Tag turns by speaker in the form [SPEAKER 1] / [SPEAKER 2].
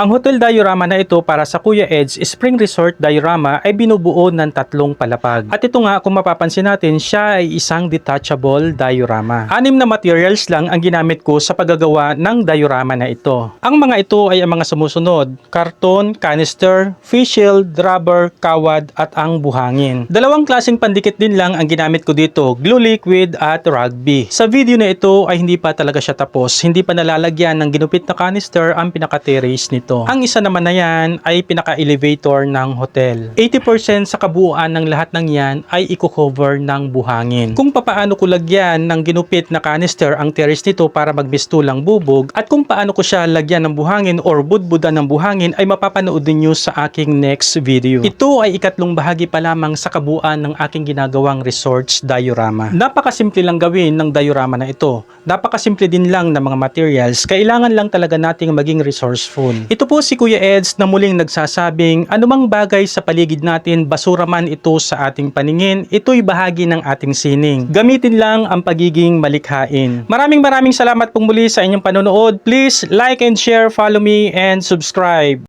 [SPEAKER 1] Ang hotel diorama na ito para sa Kuya Ed's Spring Resort Diorama ay binubuo ng tatlong palapag. At ito nga kung mapapansin natin, siya ay isang detachable diorama. Anim na materials lang ang ginamit ko sa paggagawa ng diorama na ito. Ang mga ito ay ang mga sumusunod, karton, canister, fish shield, rubber, kawad at ang buhangin. Dalawang klaseng pandikit din lang ang ginamit ko dito, glue liquid at rugby. Sa video na ito ay hindi pa talaga siya tapos, hindi pa nalalagyan ng ginupit na canister ang pinaka-terrace nito. Ang isa naman na yan ay pinaka-elevator ng hotel. 80% sa kabuuan ng lahat ng yan ay i-cover ng buhangin. Kung papaano ko lagyan ng ginupit na canister ang terrace nito para magbistulang bubog at kung paano ko siya lagyan ng buhangin or budbudan ng buhangin ay mapapanood ninyo sa aking next video. Ito ay ikatlong bahagi pa lamang sa kabuuan ng aking ginagawang resorts diorama. Napakasimple lang gawin ng diorama na ito. Napakasimple din lang ng mga materials. Kailangan lang talaga nating maging resourceful. Ito po si Kuya Eds na muling nagsasabing anumang bagay sa paligid natin, basura man ito sa ating paningin, ito'y bahagi ng ating sining. Gamitin lang ang pagiging malikhain. Maraming maraming salamat pong muli sa inyong panonood. Please like and share, follow me, and subscribe.